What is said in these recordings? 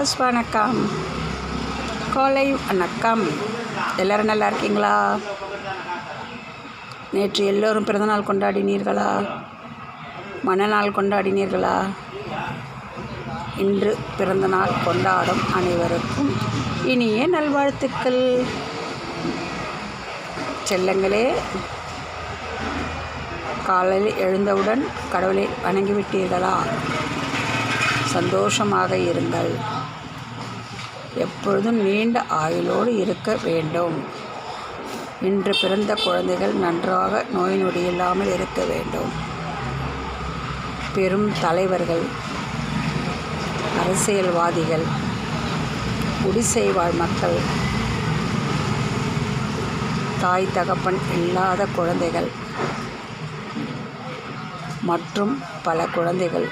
Viewers வணக்கம். காலை வணக்கம். எல்லோரும் நல்லா இருக்கீங்களா? நேற்று எல்லோரும் பிறந்தநாள் கொண்டாடினீர்களா? மனநாள் கொண்டாடினீர்களா? இன்று பிறந்தநாள் கொண்டாடும் அனைவருக்கும் இனிய நல்வாழ்த்துக்கள். செல்லங்களே காலையில் எழுந்தவுடன் கடவுளை வணங்கிவிட்டீர்களா? சந்தோஷமாக இருங்கள். எப்பொழுதும் நீண்ட ஆயுளோடு இருக்க வேண்டும். இன்று பிறந்த குழந்தைகள் நன்றாக நோய் நொடி இல்லாமல் இருக்க வேண்டும். பெரும் தலைவர்கள் அரசியல்வாதிகள் குடிசை வாழ் மக்கள் தாய் தகப்பன் இல்லாத குழந்தைகள் மற்றும் பல குழந்தைகள்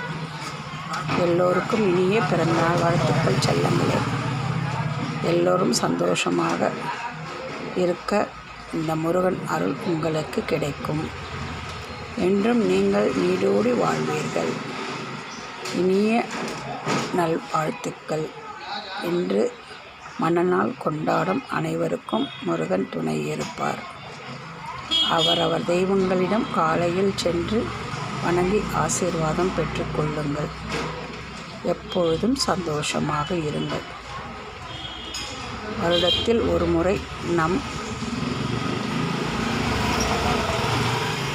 எல்லோருக்கும் இனிய பிறந்தநாள் வாழ்த்துக்கள் செல்லங்களே. எல்லோரும் சந்தோஷமாக இருக்க இந்த முருகன் அருள் உங்களுக்கு கிடைக்கும். என்றும் நீங்கள் நீடோடி வாழ்வீர்கள். இனிய நல்வாழ்த்துக்கள். என்று மனநாள் கொண்டாடும் அனைவருக்கும் முருகன் துணை இருப்பார். அவரவர் தெய்வங்களிடம் காலையில் சென்று வணங்கி ஆசீர்வாதம் பெற்றுக்கொள்ளுங்கள் எப்பொழுதும் சந்தோஷமாக இருங்கள். வருடத்தில் ஒரு முறை நம்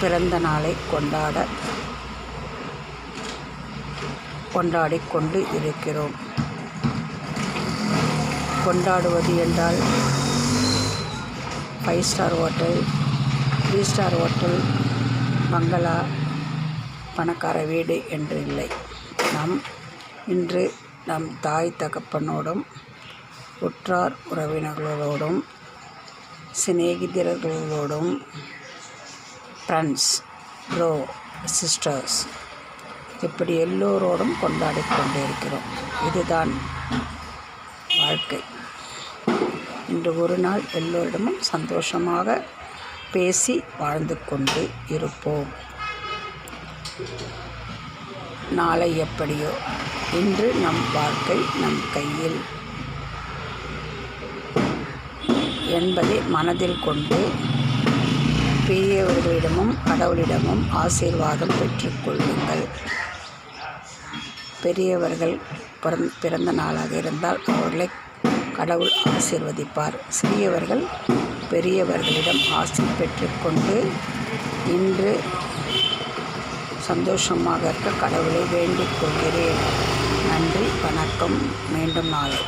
பிறந்த நாளை கொண்டாட கொண்டாடி கொண்டு இருக்கிறோம். கொண்டாடுவது என்றால் five star hotel three star hotel பங்களா பணக்கார வீடு என்று இல்லை. நம் இன்று நம் தாய் தகப்பனோடும் உற்றார் உறவினர்களோடும் சிநேகிதர்களோடும் ஃப்ரெண்ட்ஸ் ப்ரோ சிஸ்டர்ஸ் இப்படி எல்லோரோடும் கொண்டாடி கொண்டிருக்கிறோம். இதுதான் வாழ்க்கை. இன்று ஒரு நாள் எல்லோரிடமும் சந்தோஷமாக பேசி வாழ்ந்து கொண்டு இருப்போம். நாளை எப்படியோ இன்று நம் வாழ்க்கை நம் கையில். என்பதை மனதில் கொண்டு பெரியவர்களிடமும் கடவுளிடமும் ஆசீர்வாதம் பெற்றுக்கொள்ளுங்கள் பெரியவர்கள் பிறந் பிறந்த நாளாக இருந்தால் அவர்களை கடவுள் ஆசீர்வதிப்பார். சிறியவர்கள் பெரியவர்களிடம் ஆசி பெற்றுக்கொண்டு இன்று சந்தோஷமாக இருக்க கடவுளை வேண்டிக் கொள்கிறேன். நன்றி வணக்கம். மீண்டும் நாளை.